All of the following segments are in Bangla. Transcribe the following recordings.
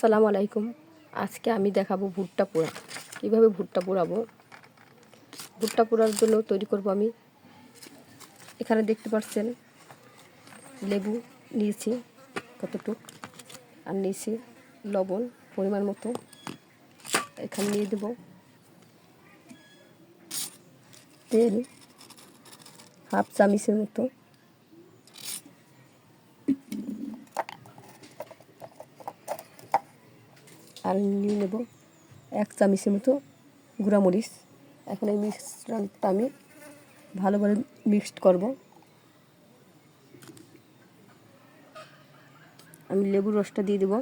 আসসালামু আলাইকুম। আজকে আমি দেখাবো ভুট্টা পোড়া। কীভাবে ভুট্টা পোড়াবো? ভুট্টা পোড়ার জন্য তৈরি করব আমি। এখানে দেখতে পাচ্ছেন লেবু নিয়েছি কতটুক। আর নিয়েছি লবণ পরিমাণ মতো। এখানে নিয়ে দেব তেল, হাফ চামিচের মতো। আর নিয়ে নেব এক চামচের মতো গুঁড়ামরিচ এখন এই মিশ্রণটা আমি ভালোভাবে মিক্সড করব। আমি লেবুর রসটা দিয়ে দেবো।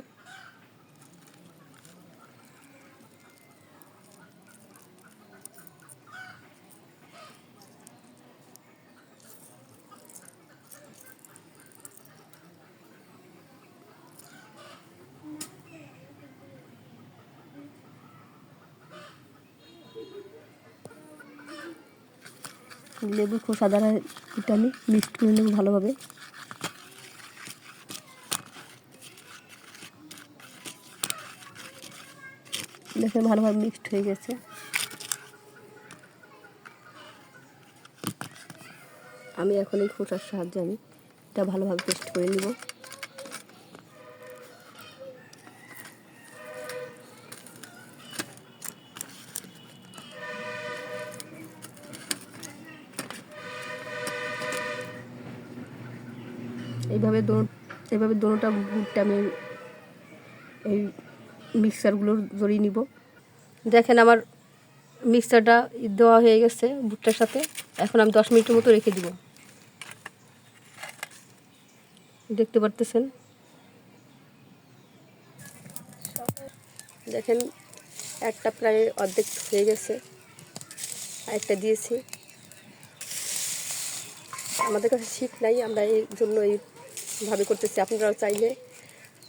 লেবু খোসা দ্বারা এটা আমি মিক্সড করে নেব ভালোভাবে। দেখে ভালোভাবে মিক্সড হয়ে গেছে। আমি এখন এই খোসার সাহায্যে আমি এটা ভালোভাবে টেস্ট করে নিব। এইভাবে দো এইভাবে দোনোটা ভুট্টা আমি এই মিক্সারগুলো জড়িয়ে নিব। দেখেন আমার মিক্সারটা দেওয়া হয়ে গেছে ভুট্টার সাথে। এখন আমি দশ মিনিটের মতো রেখে দিব। দেখতে পারতেছেন? দেখেন, একটা প্রায় অর্ধেক হয়ে গেছে। আরেকটা দিয়েছি। আমাদের কাছে শীত নাই, আমরা এই জন্য এইভাবে করতেছি। আপনারাও চাইলে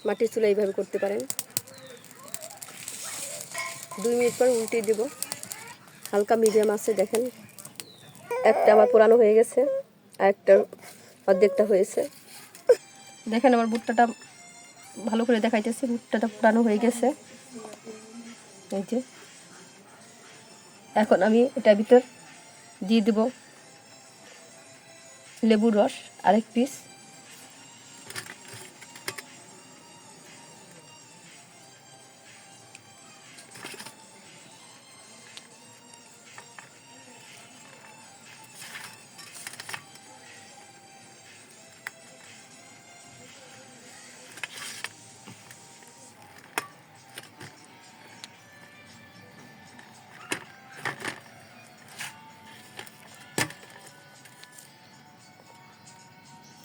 মাটির চুলা এইভাবে করতে পারেন। দুই মিনিট পর উল্টিয়ে দেব। হালকা মিডিয়াম আছে, দেখেন। একটা আমার পুরানো হয়ে গেছে, আর একটা অর্ধেকটা হয়েছে। দেখেন আমার ভুট্টাটা ভালো করে দেখাইতেছে, ভুট্টাটা পুরানো হয়ে গেছে। এই যে। এখন আমি এটার ভিতর দিয়ে দেবো লেবুর রস, আরেক পিস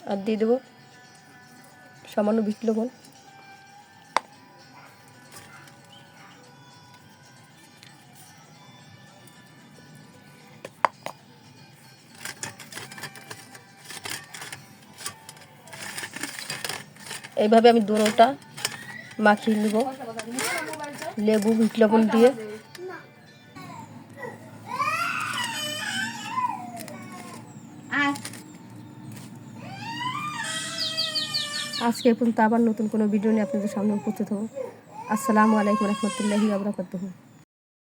আর দিয়ে দেবো সামান্য বিট লবণ। এইভাবে আমি দোনোটা মাখিয়ে নেব। লেবু, বিট লবণ দিয়ে। আজকে পর্যন্ত আবার নতুন কোনো ভিডিও নিয়ে আপনাদের সামনে উপস্থিত হব। আসসালামু আলাইকুম রহমতুল্লাহি আবরাকাতুহু